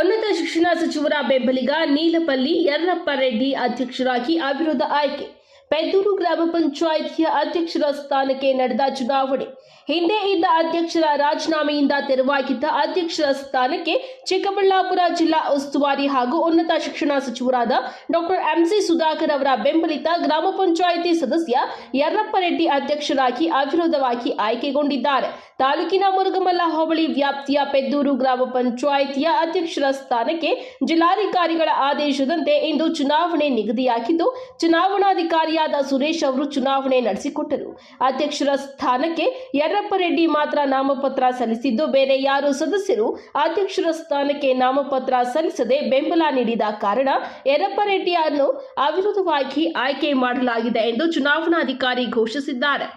ಉನ್ನತ ಶಿಕ್ಷಣ ಸಚಿವರ ಬೆಂಬಲಿಗ ನೀಲಪಲ್ಲಿ ಯರ್ರಪ್ಪ ರೆಡ್ಡಿ ಅಧ್ಯಕ್ಷರಾಗಿ ಅವಿರೋಧ ಆಯ್ಕೆ. ಪೆದ್ದೂರು ಗ್ರಾಮ ಪಂಚಾಯಿತಿಯ ಅಧ್ಯಕ್ಷರ ಸ್ಥಾನಕ್ಕೆ ನಡೆದ ಚುನಾವಣೆ. ಹಿಂದೆ ಇದ್ದ ಅಧ್ಯಕ್ಷರ ರಾಜೀನಾಮೆಯಿಂದ ತೆರವಾಗಿದ್ದ ಅಧ್ಯಕ್ಷರ ಸ್ಥಾನಕ್ಕೆ ಚಿಕ್ಕಬಳ್ಳಾಪುರ ಜಿಲ್ಲಾ ಉಸ್ತುವಾರಿ ಹಾಗೂ ಉನ್ನತ ಶಿಕ್ಷಣ ಸಚಿವರಾದ ಡಾಕ್ಟರ್ ಎಂಸಿ ಸುಧಾಕರ್ ಅವರ ಬೆಂಬಲಿತ ಗ್ರಾಮ ಪಂಚಾಯಿತಿ ಸದಸ್ಯ ಯರ್ರಪ್ಪ ರೆಡ್ಡಿ ಅಧ್ಯಕ್ಷರಾಗಿ ಅವಿರೋಧವಾಗಿ ಆಯ್ಕೆಗೊಂಡಿದ್ದಾರೆ. ತಾಲೂಕಿನ ಮುರುಗಮಲ್ಲ ಹೋಬಳಿ ವ್ಯಾಪ್ತಿಯ ಪೆದ್ದೂರು ಗ್ರಾಮ ಪಂಚಾಯಿತಿಯ ಅಧ್ಯಕ್ಷರ ಸ್ಥಾನಕ್ಕೆ ಜಿಲ್ಲಾಧಿಕಾರಿಗಳ ಆದೇಶದಂತೆ ಇಂದು ಚುನಾವಣೆ ನಿಗದಿಯಾಗಿದ್ದು, ಚುನಾವಣಾಧಿಕಾರಿಯಾದ ಸುರೇಶ್ ಅವರು ಚುನಾವಣೆ ನಡೆಸಿಕೊಟ್ಟರು. ಅಧ್ಯಕ್ಷರ ಸ್ಥಾನಕ್ಕೆ ಯರ್ರಪ್ಪ ರೆಡ್ಡಿ ಮಾತ್ರ ನಾಮಪತ್ರ ಸಲ್ಲಿಸಿದ್ದು, ಬೇರೆ ಯಾರು ಸದಸ್ಯರು ಅಧ್ಯಕ್ಷರ ಸ್ಥಾನಕ್ಕೆ ನಾಮಪತ್ರ ಸಲ್ಲಿಸದೆ ಬೆಂಬಲ ನೀಡಿದ ಕಾರಣ ಯರ್ರಪ್ಪ ರೆಡ್ಡಿಯನ್ನು ಅವಿರೋಧವಾಗಿ ಆಯ್ಕೆ ಮಾಡಲಾಗಿದೆ ಎಂದು ಚುನಾವಣಾಧಿಕಾರಿ ಘೋಷಿಸಿದ್ದಾರೆ.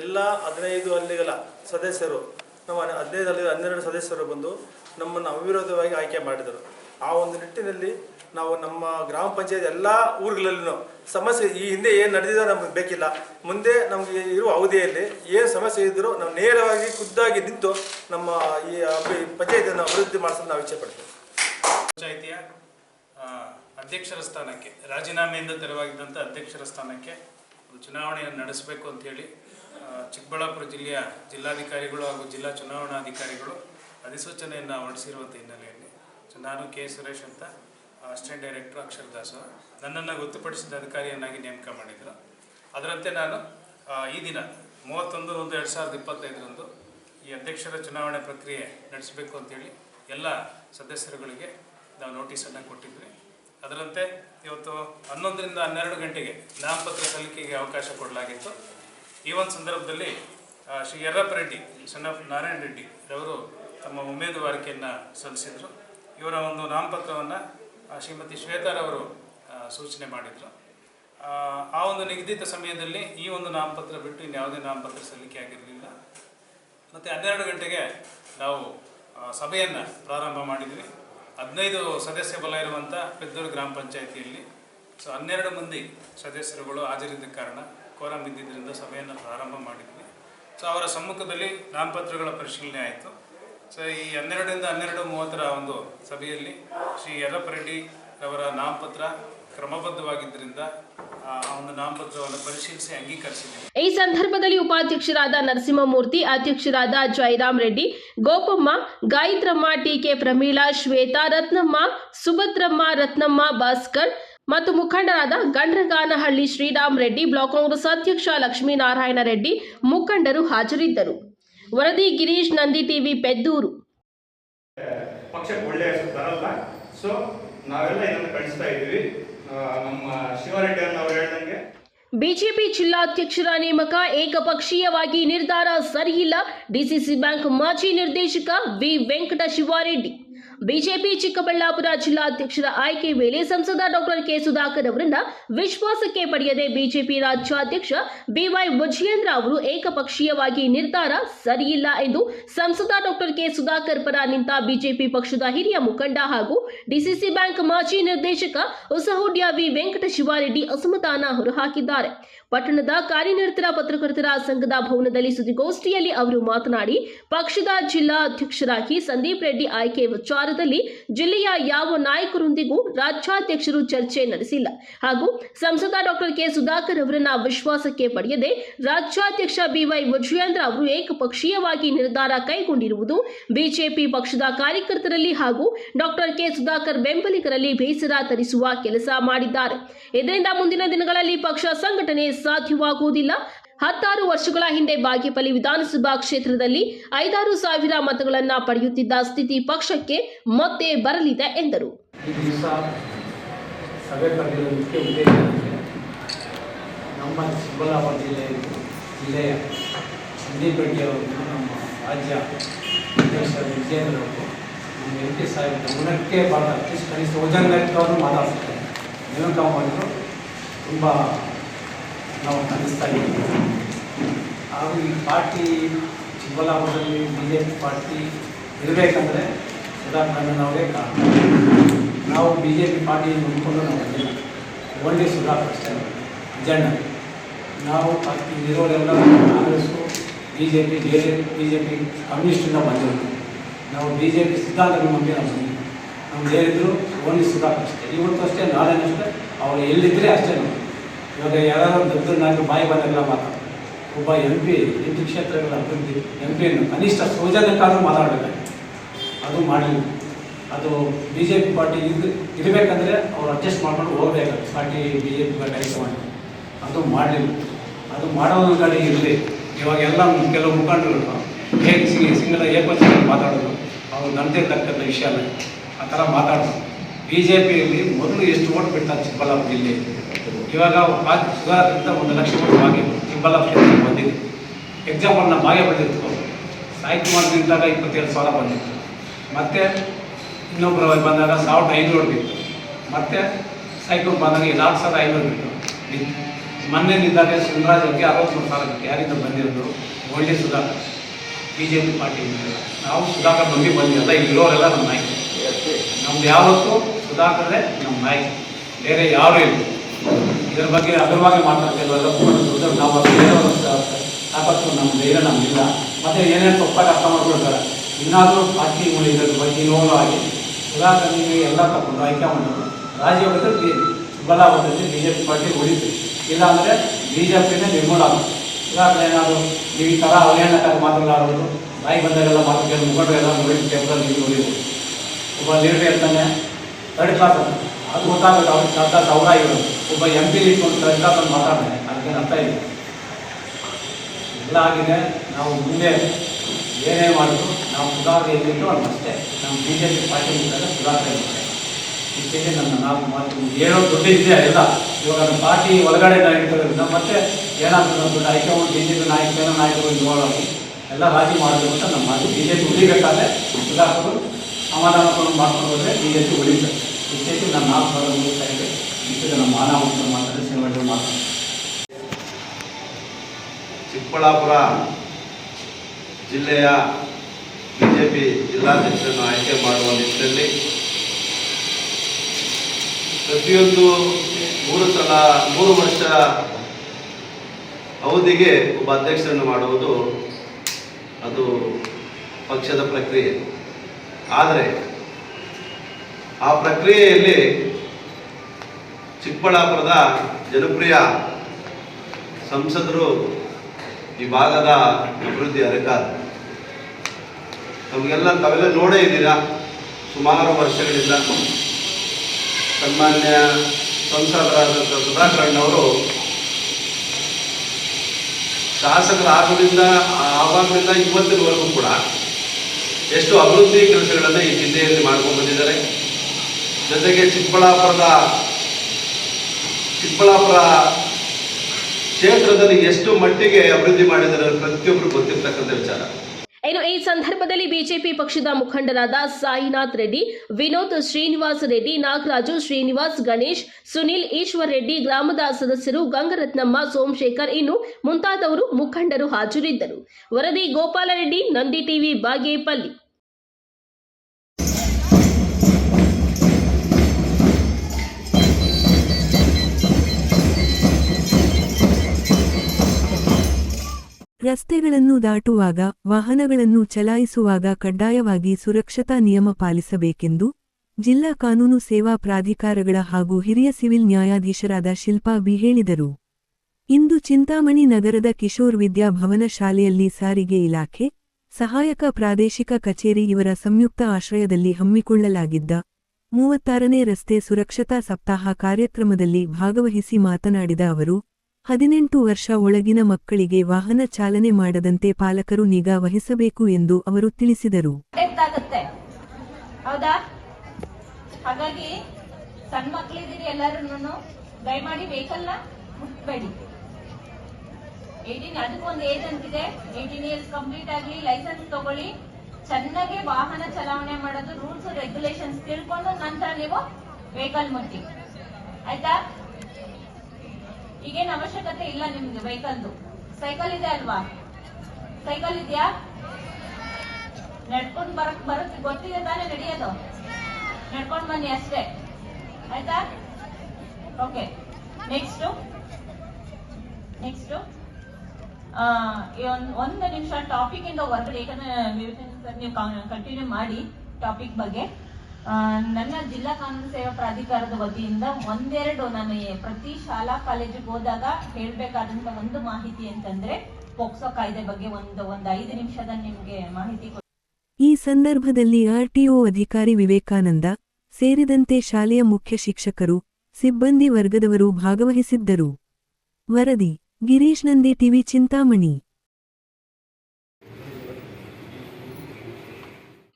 ಎಲ್ಲ ಹದಿನೈದು ಹಳ್ಳಿಗಳ ಸದಸ್ಯರು, ನಮ್ಮ ಹದಿನೈದು ಹಳ್ಳಿ ಹನ್ನೆರಡು ಸದಸ್ಯರು ಬಂದು ನಮ್ಮನ್ನು ಅವಿರೋಧವಾಗಿ ಆಯ್ಕೆ ಮಾಡಿದರು. ಆ ಒಂದು ನಿಟ್ಟಿನಲ್ಲಿ ನಾವು ನಮ್ಮ ಗ್ರಾಮ ಪಂಚಾಯತ್ ಎಲ್ಲ ಊರುಗಳಲ್ಲೂ ಸಮಸ್ಯೆ ಈ ಹಿಂದೆ ಏನು ನಡೆದಿದೆ ನಮಗೆ ಬೇಕಿಲ್ಲ. ಮುಂದೆ ನಮಗೆ ಇರುವ ಅವಧಿಯಲ್ಲಿ ಏನು ಸಮಸ್ಯೆ ಇದ್ದರೂ ನಾವು ನೇರವಾಗಿ ಖುದ್ದಾಗಿ ನಿಂತು ನಮ್ಮ ಈ ಪಂಚಾಯತನ್ನು ಅಭಿವೃದ್ಧಿ ಮಾಡಿಸಲು ನಾವು ಇಚ್ಛೆ ಪಡ್ತೀವಿ. ಪಂಚಾಯಿತಿಯ ಅಧ್ಯಕ್ಷರ ಸ್ಥಾನಕ್ಕೆ ರಾಜೀನಾಮೆಯಿಂದ ತೆರವಾಗಿದ್ದಂಥ ಅಧ್ಯಕ್ಷರ ಸ್ಥಾನಕ್ಕೆ ಚುನಾವಣೆಯನ್ನು ನಡೆಸಬೇಕು ಅಂತೇಳಿ ಆ, ಚಿಕ್ಕಬಳ್ಳಾಪುರ ಜಿಲ್ಲೆಯ ಜಿಲ್ಲಾಧಿಕಾರಿಗಳು ಹಾಗೂ ಜಿಲ್ಲಾ ಚುನಾವಣಾಧಿಕಾರಿಗಳು ಅಧಿಸೂಚನೆಯನ್ನು ಹೊರಡಿಸಿರುವಂಥ ಹಿನ್ನೆಲೆಯಲ್ಲಿ ನಾನು ಕೆ ಸುರೇಶ್ ಅಂತ ಅಸಿಸ್ಟೆಂಟ್ ಡೈರೆಕ್ಟರ್ ಅಕ್ಷರದಾಸ ನನ್ನನ್ನು ಗೊತ್ತುಪಡಿಸಿದ ಅಧಿಕಾರಿಯನ್ನಾಗಿ ನೇಮಕ ಮಾಡಿದರು. ಅದರಂತೆ ನಾನು ಈ ದಿನ ಮೂವತ್ತೊಂದು ಒಂದು ಎರಡು ಸಾವಿರದ ಇಪ್ಪತ್ತೈದರಂದು ಈ ಅಧ್ಯಕ್ಷರ ಚುನಾವಣೆ ಪ್ರಕ್ರಿಯೆ ನಡೆಸಬೇಕು ಅಂತೇಳಿ ಎಲ್ಲ ಸದಸ್ಯರುಗಳಿಗೆ ನಾವು ನೋಟಿಸನ್ನು ಕೊಟ್ಟಿದ್ವಿ. ಅದರಂತೆ ಇವತ್ತು ಹನ್ನೊಂದರಿಂದ ಹನ್ನೆರಡು ಗಂಟೆಗೆ ನಾಮಪತ್ರ ಸಲ್ಲಿಕೆಗೆ ಅವಕಾಶ ಕೊಡಲಾಗಿತ್ತು. ಈ ಒಂದು ಸಂದರ್ಭದಲ್ಲಿ ಶ್ರೀ ಯರ್ರಪ್ಪ ರೆಡ್ಡಿ, ಸನ್ ಆಫ್ ನಾರಾಯಣ ರೆಡ್ಡಿ ಅವರು ತಮ್ಮ ಉಮೇದುವಾರಿಕೆಯನ್ನು ಸಲ್ಲಿಸಿದರು. ಇವರ ಒಂದು ನಾಮಪತ್ರವನ್ನು ಶ್ರೀಮತಿ ಶ್ವೇತಾರವರು ಸೂಚನೆ ಮಾಡಿದರು. ಆ, ಆ ಒಂದು ನಿಗದಿತ ಸಮಯದಲ್ಲಿ ಈ ಒಂದು ನಾಮಪತ್ರ ಬಿಟ್ಟು ಇನ್ಯಾವುದೇ ನಾಮಪತ್ರ ಸಲ್ಲಿಕೆ ಆಗಿರಲಿಲ್ಲ. ಮತ್ತು ಹನ್ನೆರಡು ಗಂಟೆಗೆ ನಾವು ಸಭೆಯನ್ನು ಪ್ರಾರಂಭ ಮಾಡಿದ್ವಿ. ಹದಿನೈದು ಸದಸ್ಯ ಬಲ ಇರುವಂಥ ಪೆದ್ದೂರು ಗ್ರಾಮ ಪಂಚಾಯಿತಿಯಲ್ಲಿ. ಸೊ ಹನ್ನೆರಡು ಮಂದಿ ಸದಸ್ಯರುಗಳು ಹಾಜರಿದ್ದ ಕಾರಣ ಕೋರಂ ಇದ್ದಿದ್ದರಿಂದ ಸಭೆಯನ್ನು ಪ್ರಾರಂಭ ಮಾಡಿದ್ವಿ. ಸೊ ಅವರ ಸಮ್ಮುಖದಲ್ಲಿ ನಾಮಪತ್ರಗಳ ಪರಿಶೀಲನೆ ಆಯಿತು. ಸೊ ಈ ಹನ್ನೆರಡರಿಂದ ಹನ್ನೆರಡು ಮೂವತ್ತರ ಒಂದು ಸಭೆಯಲ್ಲಿ ಶ್ರೀ ಯಲ್ಲಪ್ಪರೆಡ್ಡಿ ಅವರ ನಾಮಪತ್ರ ಕ್ರಮಬದ್ಧವಾಗಿದ್ದರಿಂದ ಈ ಸಂದರ್ಭದಲ್ಲಿ ಉಪಾಧ್ಯಕ್ಷರಾದ ನರಸಿಂಹಮೂರ್ತಿ, ಅಧ್ಯಕ್ಷರಾದ ಜಯರಾಮ್ ರೆಡ್ಡಿ, ಗೋಪಮ್ಮ, ಗಾಯತ್ರಮ್ಮ, ಟಿಕೆ ಪ್ರಮೀಳಾ, ಶ್ವೇತಾ, ರತ್ನಮ್ಮ, ಸುಭದ್ರಮ್ಮ, ರತ್ನಮ್ಮ, ಭಾಸ್ಕರ್ ಮತ್ತು ಮುಖಂಡರಾದ ಗಂಡ್ರಗಾನಹಳ್ಳಿ ಶ್ರೀರಾಮ್ ರೆಡ್ಡಿ, ಬ್ಲಾಕ್ ಕಾಂಗ್ರೆಸ್ ಅಧ್ಯಕ್ಷ ಲಕ್ಷ್ಮೀನಾರಾಯಣ ರೆಡ್ಡಿ ಮುಖಂಡರು ಹಾಜರಿದ್ದರು. ವರದಿ ಗಿರೀಶ್ ನಂದಿ ಟಿವಿ ಪೆದ್ದೂರು. ಪಕ್ಷಕ್ಕೆ ಒಳ್ಳೆ ಹೆಸರು ಬರಲ್ಲ ಸೊ ನಾವೆಲ್ಲ ಇದನ್ನು ಕಳಿಸ್ತಾ ಇದ್ದೀವಿ. ನಮ್ಮ ಶಿವರೆಡ್ಡಿ ಅವರು ಹೇಳ್ದಂಗೆ. ಬಿಜೆಪಿ ಜಿಲ್ಲಾಧ್ಯಕ್ಷರ ನೇಮಕ ಏಕಪಕ್ಷೀಯವಾಗಿ ನಿರ್ಧಾರ ಸರಿಯಿಲ್ಲ. ಡಿಸಿಸಿ ಬ್ಯಾಂಕ್ ಮಾಜಿ ನಿರ್ದೇಶಕ ವಿ ವೆಂಕಟ ಶಿವಾರೆಡ್ಡಿ. ಬಿಜೆಪಿ ಚಿಕ್ಕಬಳ್ಳಾಪುರ ಜಿಲ್ಲಾಧ್ಯಕ್ಷರ ಆಯ್ಕೆ ವೇಳೆ ಸಂಸದ ಡಾಕ್ಟರ್ ಕೆ ಸುಧಾಕರ್ ಅವರನ್ನ ವಿಶ್ವಾಸಕ್ಕೆ ಪಡೆಯದೆ ಬಿಜೆಪಿ ರಾಜ್ಯಾಧ್ಯಕ್ಷ ಬಿವೈ ವಿಜಯೇಂದ್ರ ಅವರು ಏಕಪಕ್ಷೀಯವಾಗಿ ನಿರ್ಧಾರ ಸರಿಯಿಲ್ಲ ಎಂದು ಸಂಸದ ಡಾಕ್ಟರ್ ಕೆ ಸುಧಾಕರ್ ಪರ ನಿಂತ ಬಿಜೆಪಿ ಪಕ್ಷದ ಹಿರಿಯ ಮುಖಂಡ ಹಾಗೂ ಡಿಸಿಸಿ ಬ್ಯಾಂಕ್ ಮಾಜಿ ನಿರ್ದೇಶಕ ಹೊಸಹುಡ್ಯ ವಿ ವೆಂಕಟ ಶಿವಾರೆಡ್ಡಿ ಅಸಮಾಧಾನ ಹೊರಹಾಕಿದ್ದಾರೆ. ಪಟ್ಟಣದ ಕಾರ್ಯನಿರತರ ಪತ್ರಕರ್ತರ ಸಂಘದ ಭವನದಲ್ಲಿ ಸುದ್ದಿಗೋಷ್ಠಿಯಲ್ಲಿ ಅವರು ಮಾತನಾಡಿ, ಪಕ್ಷದ ಜಿಲ್ಲಾ ಅಧ್ಯಕ್ಷರಾಗಿ ಸಂದೀಪ್ ರೆಡ್ಡಿ ಆಯ್ಕೆ ವಿಚಾರದಲ್ಲಿ ಜಿಲ್ಲೆಯ ಯಾವ ನಾಯಕರೊಂದಿಗೂ ರಾಜ್ಯಾಧ್ಯಕ್ಷರು ಚರ್ಚೆ ನಡೆಸಿಲ್ಲ. ಹಾಗೂ ಸಂಸದ ಡಾಕ್ಟರ್ ಕೆ ಸುಧಾಕರ್ ಅವರನ್ನ ವಿಶ್ವಾಸಕ್ಕೆ ಪಡೆಯದೆ, ರಾಜ್ಯಾಧ್ಯಕ್ಷ ಬಿವೈ ವಜ್ರೇಂದ್ರ ಅವರು ಏಕಪಕ್ಷೀಯವಾಗಿ ನಿರ್ಧಾರ ಕೈಗೊಂಡಿರುವುದು ಬಿಜೆಪಿ ಪಕ್ಷದ ಕಾರ್ಯಕರ್ತರಲ್ಲಿ ಹಾಗೂ ಡಾಕ್ಟರ್ ಕೆ ಸುಧಾಕರ್ ಬೆಂಬಲಿಗರಲ್ಲಿ ಬೇಸರ ತರಿಸುವ ಕೆಲಸ ಮಾಡಿದ್ದಾರೆ. ಇದರಿಂದ ಮುಂದಿನ ದಿನಗಳಲ್ಲಿ ಪಕ್ಷ ಸಂಘಟನೆ ಸಾಧ್ಯವಾಗುವುದಿಲ್ಲ. ಹತ್ತಾರು ವರ್ಷಗಳ ಹಿಂದೆ ಬಾಗೇಪಲ್ಲಿ ವಿಧಾನಸಭಾ ಕ್ಷೇತ್ರದಲ್ಲಿ ಐದಾರು ಸಾವಿರ ಮತಗಳನ್ನ ಪಡೆಯುತ್ತಿದ್ದ ಸ್ಥಿತಿ ಪಕ್ಷಕ್ಕೆ ಮತ್ತೆ ಬರಲಿದೆ ಎಂದರು. ನಮ್ಮ ಚಿಕ್ಕಬಳ್ಳಾಪುರ ಜಿಲ್ಲೆ ಜಿಲ್ಲೆಯ ರೆಡ್ಡಿ ನಮ್ಮ ರಾಜ್ಯ ಅಧ್ಯಕ್ಷ ವಿಜಯೇಂದ್ರ ಅವರು ನಮ್ಮ ಎಂ ಪಿ ಸಾಹೇಬ್ ಗಮನಕ್ಕೆ ಭಾಳ ಅಟ್ಲೀಸ್ಟ್ ಕನಿಷ್ಠ ವಜನ್ ಲೆಕ್ಕವನ್ನು ಮಾತಾಡ್ತಾರೆ ನೇಮಕ ಮಾಡಿದ್ರು. ತುಂಬ ನಾವು ಖಂಡಿಸ್ತಾ ಇದ್ದೀವಿ. ಹಾಗೂ ಈ ಪಾರ್ಟಿ, ಚಿಕ್ಕಬಳ್ಳಾಪುರದಲ್ಲಿ ಬಿ ಜೆ ಪಿ ಪಾರ್ಟಿ ಇರಬೇಕಂದ್ರೆ ಸುಧಾಕರ್ ಅವರೇ ಕಾರಣ. ನಾವು ಬಿ ಜೆ ಪಿ ಪಾರ್ಟಿ ನಂಬಿಕೊಂಡು ನಾವು ಓನ್ಲಿ ಸುಧಾಕರ್ ಅಷ್ಟೇ. ಜನ. ನಾವು ಇರೋರೆಲ್ಲ Congress B J P J B J P ಕಮ್ಯುನಿಸ್ಟಿಂದ ಬಂದಿರೋದು ನಾವು ಬಿ ಜೆ ಪಿ ಸಿದ್ಧಾಂತಗಳ ಮುಂದೆ ನಾವು ಬಂದಿದ್ದೀವಿ ನಮ್ಗೆ ಏನಿದ್ರು ಓನ್ಲಿ ಸುಧಾಕರ್ ಅಷ್ಟೇ. ಇವತ್ತು ಅಷ್ಟೇ ನಾಳೆ ಅಷ್ಟೇ. ಅವ್ರು ಎಲ್ಲಿದ್ದರೆ ಅಷ್ಟೇ ನಾವು. ಇವಾಗ ಯಾರು ದೊಡ್ಡ ನಾಲ್ಕು ಬಾಯಿ ಬಂದಾಗೆಲ್ಲ ಮಾತ್ರ. ಒಬ್ಬ ಎಂ ಪಿ ಎಂಟು ಕ್ಷೇತ್ರಗಳ ಅಭಿವೃದ್ಧಿ ಎಂ ಪಿಯನ್ನು ಕನಿಷ್ಠ ಸೌಜನ್ಯಕ್ಕಾದರೂ ಮಾತಾಡಬೇಕು. ಅದು ಮಾಡಲಿಲ್ಲ ಅದು ಬಿ ಜೆ ಪಿ ಪಾರ್ಟಿ ಇದು, ಇರಬೇಕಂದ್ರೆ ಅವ್ರು ಅಡ್ಜಸ್ಟ್ ಮಾಡ್ಕೊಂಡು ಹೋಗಬೇಕು. Party B J P high command ಅದು ಮಾಡಲಿಲ್ಲ ಅದು ಮಾಡೋದ್ರ ಕಡೆ ಇರಲಿ. ಇವಾಗ ಎಲ್ಲ ಕೆಲವು ಮುಖಂಡರು ಹೇಗೆ ಸಿಂಗ್ ಸಿಂಗಲ್ ಏಕವಚನ ಮಾತಾಡೋದು. ಅವ್ರು ನನ್ನದೇ ತಕ್ಕಂಥ ವಿಷಯ ಅಲ್ಲ. ಆ ಥರ ಮಾತಾಡೋದು. ಬಿ ಜೆ ಪಿಯಲ್ಲಿ ಮೊದಲು ಎಷ್ಟು ಓಟ್ ಬಿಟ್ಟ ಚಿಕ್ಕಬಳ್ಳಾಪುರ ಜಿಲ್ಲೆ ಇವಾಗ ಸುಧಾರದಿಂದ ಒಂದು ಲಕ್ಷ ಮಟ್ಟ ಬಾಗಿ ಚಿಕ್ಕಬಳ್ಳಾಪುರ ಕ್ಷೇತ್ರಕ್ಕೆ ಬಂದಿದೆ. ಎಕ್ಸಾಂಪಲ್ ನಮ್ಮ ಬಾಗೆ ಬಂದಿತ್ತು ಕುಮಾರ್ ನಿಂತಾಗ ಇಪ್ಪತ್ತೇಳು ಸಾವಿರ ಬಂದಿತ್ತು. ಮತ್ತು ಇನ್ನೊಬ್ಬರು ಬಂದಾಗ ಸಾವಿರದ ಐನೂರು ಬಿತ್ತು. ಮತ್ತು ಸೈಕಲ್ ಬಂದಾಗ ನಾಲ್ಕು ಸಾವಿರದ ಐನೂರು ಬಿತ್ತು. ಮೊನ್ನೆ ನಿಂತಾಗ ಸುಂದರಾಜ್ ಅವರಿಗೆ ಅರವತ್ತ್ಮೂರು ಸಾವಿರ ಬಿತ್ತು. ಯಾರಿಂದ ಬಂದಿರೋದು? ಒಳ್ಳೆ ಸುಧಾಕರ್. ಬಿ ಜೆ ಪಿ ಪಾರ್ಟಿಯಿಂದ ನಾವು ಸುಧಾಕರ್ ನಂಬಿ ಬಂದಿರಲ್ಲ. ಇಲ್ಲಿರೋರೆಲ್ಲ ನಮ್ಮ ನಾಯಕ ನಮ್ದು ಯಾವತ್ತೂ ಸುಧಾಕರೇ ನಮ್ಮ ನಾಯಕ ಬೇರೆ ಯಾರೂ ಇಲ್ಲ. ಇದ್ರ ಬಗ್ಗೆ ಅಗರವಾಗಿ ಮಾತಾಡ್ತಿಲ್ವಲ್ಲ ನಾವು ತಾಕತ್ತು ನಮ್ಮ ಧೈರ್ಯ ನಮಗಿಲ್ಲ ಮತ್ತೆ ಏನೇನು ತಪ್ಪಾಗಿ ಅರ್ಥ ಮಾಡ್ಕೊಳ್ತಾರೆ? ಇನ್ನಾದರೂ ಪಾರ್ಟಿ ಇದ್ರ ಬಗ್ಗೆ ನೋವು ಆಗಿ ಸುಧಾಕರ್ನಿಗೆ ಎಲ್ಲ ತಗೊಂಡು ಹೈಕಮಾಂಡ್ ರಾಜ್ಯದಲ್ಲಿ ಚಿಕ್ಕಬಳ್ಳಾಪುರದಲ್ಲಿ ಬಿ ಜೆ ಪಿ ಪಾರ್ಟಿ ಉಳಿತು. ಇಲ್ಲಾಂದರೆ ಬಿ ಜೆ ಪಿನೇ ನಿರ್ಮೂಲ ಆಗುತ್ತೆ. ಸುಧಾಕರ್ ಏನಾದರೂ ನೀವು ಈ ಥರ ಅವಹೇಳನಕಾರಿ ಮಾತುಗಳಾಡೋದು ಬಾಯಿ ಬಂದಾಗೆಲ್ಲ ಮಾತು ಮುಖಂಡರು ಎಲ್ಲ ನೋಡಿ ಪೇಪರಲ್ಲಿ ನೀವು ಒಬ್ಬ ಲೀಡರ್ ಇರ್ತಾನೆ ತರ್ಡ್ ಕ್ಲಾಸ್ ಅಂತ ಅದು ಗೊತ್ತಾಗುತ್ತೆ ಅವ್ರ ಶಬ್ದ ಸೌರ ಇವರು ಒಬ್ಬ ಎಂ ಪಿ ಇಟ್ಕೊಂಡು ಅಂತ ಮಾತಾಡ್ತಾನೆ ಅದಕ್ಕೇನು ಅರ್ಥ ಇದೆ ಎಲ್ಲ ಆಗಿದೆ. ನಾವು ಮುಂದೆ ಏನೇ ಮಾಡಿದ್ರು ನಾವು ಸುಧಾರಣೆ ಏನಿದ್ರು ಅದು ಅಷ್ಟೇ. ನಮ್ಮ ಬಿ ಜೆ ಪಿ ಪಾರ್ಟಿ ಸುಧಾರಣೆ ಇರುತ್ತೆ ಇಷ್ಟೇ ನನ್ನ ನಾವು ಮಾತು ಏನೋ ದೊಡ್ಡ ಇದೆ ಎಲ್ಲ? ಇವಾಗ ನಮ್ಮ ಪಾರ್ಟಿ ಒಳಗಡೆ ನಾಯಕರಿಂದ ಮತ್ತೆ ಏನಾಗ್ತದೆ ನಮ್ಮ ಹೈಕಮಾಂಡ್ ಬಿ ಜೆ ಪಿ ನಾಯಕರ ನಾಯಕರು ಇನ್ವಾಲ್ವ್ ಎಲ್ಲ ರಾಜಿ ಮಾಡಬೇಕು ಅಂತ ನಮ್ಮ ಮಾತು. ಬಿ ಜೆ ಪಿ ಉಳಿಬೇಕಾದ್ರೆ ಸುಧಾಕರು ಸಮಾಧಾನವನ್ನು ಮಾಡ್ಕೊಂಡು ಹೋದರೆ ಬಿ ಜೆ ಪಿ ಉಳಿತಾರೆ ಇಷ್ಟೇ ನಾನು ನಾಲ್ಕು ಸಾವಿರ ಇಷ್ಟೇ ನಮ್ಮ ಮಾನವ ಮಾತಾಡಿ ಶ್ರೀನಿವಾಸ ಮಾತಾಡ್ತಾರೆ ಚಿಕ್ಕಬಳ್ಳಾಪುರ ಜಿಲ್ಲೆಯ ಬಿಜೆಪಿ ಜಿಲ್ಲಾಧ್ಯಕ್ಷರನ್ನು ಆಯ್ಕೆ ಮಾಡುವ ನಿಟ್ಟಿನಲ್ಲಿ ಪ್ರತಿಯೊಂದು ಮೂರು ಸಲ, ಮೂರು ವರ್ಷ ಅವಧಿಗೆ ಒಬ್ಬ ಅಧ್ಯಕ್ಷರನ್ನು ಮಾಡುವುದು ಅದು ಪಕ್ಷದ ಪ್ರಕ್ರಿಯೆ. ಆದರೆ ಆ ಪ್ರಕ್ರಿಯೆಯಲ್ಲಿ ಚಿಕ್ಕಬಳ್ಳಾಪುರದ ಜನಪ್ರಿಯ ಸಂಸದರು ಈ ಭಾಗದ ಅಭಿವೃದ್ಧಿ ಅಧಿಕಾರ. ನಮಗೆಲ್ಲ ತಾವೆಲ್ಲ ನೋಡೇ ಇದ್ದೀರಾ? ಸುಮಾರು ವರ್ಷಗಳಿಂದ ಸನ್ಮಾನ್ಯ ಸಂಸದರಾದಂಥ ಸುಧಾಕರಣ್ಣವರು ಶಾಸಕರಾಗೋದ್ರಿಂದ ಆವಾಗಲಿಂದ ಇವತ್ತಿನವರೆಗೂ ಕೂಡ ಎಷ್ಟು ಅಭಿವೃದ್ಧಿ ಕೆಲಸಗಳನ್ನು ಈ ಜಿಲ್ಲೆಯಲ್ಲಿ ಮಾಡ್ಕೊಂಡು ಬಂದಿದ್ದಾರೆ. ಜೊತೆಗೆ ಚಿಕ್ಕಬಳ್ಳಾಪುರದ, ಚಿಕ್ಕಬಳ್ಳಾಪುರ ಕ್ಷೇತ್ರದಲ್ಲಿ ಎಷ್ಟು ಮಟ್ಟಿಗೆ ಅಭಿವೃದ್ಧಿ ಮಾಡಿದರೆ ಪ್ರತಿಯೊಬ್ಬರು ಗೊತ್ತಿರ್ತಕ್ಕಂಥ ವಿಚಾರ. ಇನ್ನು ಈ ಸಂದರ್ಭದಲ್ಲಿ ಬಿಜೆಪಿ ಪಕ್ಷದ ಮುಖಂಡರಾದ ಸಾಯಿನಾಥ್ ರೆಡ್ಡಿ, ವಿನೋದ್ ಶ್ರೀನಿವಾಸ್ ರೆಡ್ಡಿ, ನಾಗರಾಜು ಶ್ರೀನಿವಾಸ್, ಗಣೇಶ್, ಸುನಿಲ್ ಈಶ್ವರ್ ರೆಡ್ಡಿ, ಗ್ರಾಮದ ಸದಸ್ಯರು ಗಂಗರತ್ನಮ್ಮ, ಸೋಮಶೇಖರ್ ಇನ್ನು ಮುಂತಾದವರು ಮುಖಂಡರು ಹಾಜರಿದ್ದರು. ವರದಿ ಗೋಪಾಲರೆಡ್ಡಿ, ನಂದಿ ಟಿವಿ, ಬಾಗೇಪಲ್ಲಿ. ರಸ್ತೆಗಳನ್ನು ದಾಟುವಾಗ, ವಾಹನಗಳನ್ನು ಚಲಾಯಿಸುವಾಗ ಕಡ್ಡಾಯವಾಗಿ ಸುರಕ್ಷತಾ ನಿಯಮ ಪಾಲಿಸಬೇಕೆಂದು ಜಿಲ್ಲಾ ಕಾನೂನು ಸೇವಾ ಪ್ರಾಧಿಕಾರಗಳ ಹಾಗೂ ಹಿರಿಯ ಸಿವಿಲ್ ನ್ಯಾಯಾಧೀಶರಾದ ಶಿಲ್ಪಾ ಬಿ ಹೇಳಿದರು. ಇಂದು ಚಿಂತಾಮಣಿ ನಗರದ ಕಿಶೋರ್ ವಿದ್ಯಾಭವನ ಶಾಲೆಯಲ್ಲಿ ಸಾರಿಗೆ ಇಲಾಖೆ, ಸಹಾಯಕ ಪ್ರಾದೇಶಿಕ ಕಚೇರಿ ಇವರ ಸಂಯುಕ್ತ ಆಶ್ರಯದಲ್ಲಿ ಹಮ್ಮಿಕೊಳ್ಳಲಾಗಿದ್ದ ಮೂವತ್ತಾರನೇ ರಸ್ತೆ ಸುರಕ್ಷತಾ ಸಪ್ತಾಹ ಕಾರ್ಯಕ್ರಮದಲ್ಲಿ ಭಾಗವಹಿಸಿ ಮಾತನಾಡಿದ ಅವರು ಹದಿನೆಂಟು ವರ್ಷ ಒಳಗಿನ ಮಕ್ಕಳಿಗೆ ವಾಹನ ಚಾಲನೆ ಮಾಡದಂತೆ ಪಾಲಕರು ನಿಗಾ ವಹಿಸಬೇಕು ಎಂದು ಅವರು ತಿಳಿಸಿದರು. ಹಾಗಾಗಿ ಸಣ್ಣ ಮಕ್ಕಳಿದ್ದೀರಿ ಎಲ್ಲರೂ ದಯಮಾಡಿ ವೆಹಿಕಲ್ನ ಮುಟ್ಬೇಡಿ. ಏಯ್ಟೀನ್ ಅದಕ್ಕೊಂದು ಏಜ್ ಅಂತಿದೆ. ಏಯ್ಟೀನ್ ಇಯರ್ಸ್ ಕಂಪ್ಲೀಟ್ ಆಗಲಿ ಲೈಸೆನ್ಸ್ ತಗೊಳ್ಳಿ. ಚೆನ್ನಾಗಿ ವಾಹನ ಚಲಾವಣೆ ಮಾಡೋದು ರೂಲ್ಸ್, ರೆಗ್ಯುಲೇಷನ್ಸ್ ತಿಳ್ಕೊಂಡು ನಂತರ ನೀವು ವೆಹಿಕಲ್ ಮುಟ್ಟಿ. ಆಯ್ತಾ? ಈಗೇನು ಅವಶ್ಯಕತೆ ಇಲ್ಲ ನಿಮ್ಗೆ ವೆಹಿಕಲ್ದು ಸೈಕಲ್ ಇದೆ ಅಲ್ವಾ? ಸೈಕಲ್ ಇದೆಯಾ? ನಡ್ಕೊಂಡ್ ಬರಕ್ ಬರಕ್ ಗೊತ್ತಿದೆ ತಾನೇ ನಡೆಯೋದು. ನಡ್ಕೊಂಡ್ ಬನ್ನಿ ಅಷ್ಟೇ. ಆಯ್ತಾ? ಓಕೆ ನೆಕ್ಸ್ಟ್ ನೆಕ್ಸ್ಟ್ ಒಂದು ನಿಮಿಷ ಟಾಪಿಕ್ ಇಂದ ಹೊರಗಡೆ ಯಾಕಂದ್ರೆ ನೀವು ಕಂಟಿನ್ಯೂ ಮಾಡಿ ಟಾಪಿಕ್ ಬಗ್ಗೆ. ನನ್ನ ಜಿಲ್ಲಾ ಕಾನೂನು ಸೇವಾ ಪ್ರಾಧಿಕಾರದ ವತಿಯಿಂದ ಒಂದೆರಡು ನಾನು ಪ್ರತಿ ಶಾಲಾ ಕಾಲೇಜಿಗೆ ಹೋದಾಗ ಹೇಳ್ಬೇಕಾದಂತ ಒಂದು ಮಾಹಿತಿ ಅಂತಂದ್ರೆ ಪೋಕ್ಸೋ ಕಾಯ್ದೆ ಬಗ್ಗೆ ಒಂದು ಒಂದು ಐದು ನಿಮಿಷದ ನಿಮ್ಗೆ ಮಾಹಿತಿ ಈ ಸಂದರ್ಭದಲ್ಲಿ ಆರ್ಟಿಒ ಅಧಿಕಾರಿ ವಿವೇಕಾನಂದ ಸೇರಿದಂತೆ ಶಾಲೆಯ ಮುಖ್ಯ ಶಿಕ್ಷಕರು, ಸಿಬ್ಬಂದಿ ವರ್ಗದವರು ಭಾಗವಹಿಸಿದ್ದರು. ವರದಿ, ಗಿರೀಶ್ ನಂದಿ ಟಿವಿ ಚಿಂತಾಮಣಿ.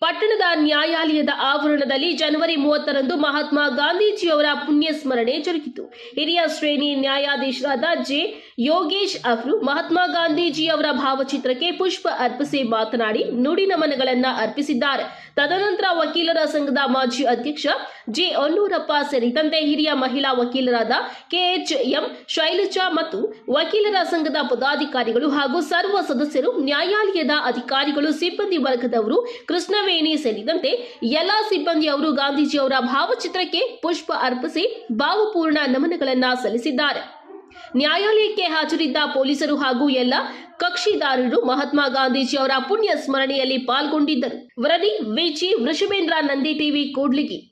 ಪಟ್ಟಣದ ನ್ಯಾಯಾಲಯದ ಆವರಣದಲ್ಲಿ ಜನವರಿ ಮೂವತ್ತರಂದು ಮಹಾತ್ಮ ಗಾಂಧೀಜಿಯವರ ಪುಣ್ಯ ಸ್ಮರಣೆ ಜರುಗಿತು. ಹಿರಿಯ ಶ್ರೇಣಿ ನ್ಯಾಯಾಧೀಶರಾದ ಜೆ ಯೋಗೇಶ್ ಅವರು ಮಹಾತ್ಮ ಗಾಂಧೀಜಿಯವರ ಭಾವಚಿತ್ರಕ್ಕೆ ಪುಷ್ಪ ಅರ್ಪಿಸಿ ಮಾತನಾಡಿ, ನುಡಿ ನಮನಗಳನ್ನ ಅರ್ಪಿಸಿದ್ದಾರೆ. ತದನಂತರ ವಕೀಲರ ಸಂಘದ ಮಾಜಿ ಅಧ್ಯಕ್ಷ ಜೆ ಒಲ್ಲೂರಪ್ಪ ಸೇರಿದಂತೆ ಹಿರಿಯ ಮಹಿಳಾ ವಕೀಲರಾದ ಕೆಎಚ್ ಎಂ ಶೈಲಜಾ ಮತ್ತು ವಕೀಲರ ಸಂಘದ ಪದಾಧಿಕಾರಿಗಳು ಹಾಗೂ ಸರ್ವ ಸದಸ್ಯರು, ನ್ಯಾಯಾಲಯದ ಅಧಿಕಾರಿಗಳು, ಸಿಬ್ಬಂದಿ ವರ್ಗದವರು, ಕೃಷ್ಣವೇಣಿ ಸೇರಿದಂತೆ ಎಲ್ಲಾ ಸಿಬ್ಬಂದಿಯವರು ಗಾಂಧೀಜಿಯವರ ಭಾವಚಿತ್ರಕ್ಕೆ ಪುಷ್ಪ ಅರ್ಪಿಸಿ ಭಾವಪೂರ್ಣ ನಮನಗಳನ್ನು ಸಲ್ಲಿಸಿದ್ದಾರೆ. ನ್ಯಾಯಾಲಯಕ್ಕೆ ಹಾಜರಿದ್ದ ಪೊಲೀಸರು ಹಾಗೂ ಎಲ್ಲ ಕಕ್ಷಿದಾರರು ಮಹಾತ್ಮ ಗಾಂಧೀಜಿಯವರ ಪುಣ್ಯ ಸ್ಮರಣೆಯಲ್ಲಿ ಪಾಲ್ಗೊಂಡಿದ್ದರು. ವರದಿ ವಿಜಿ ವೃಷಭೇಂದ್ರ ನಂದಿ ಟಿವಿ ಕೂಡ್ಲಿಗಿ.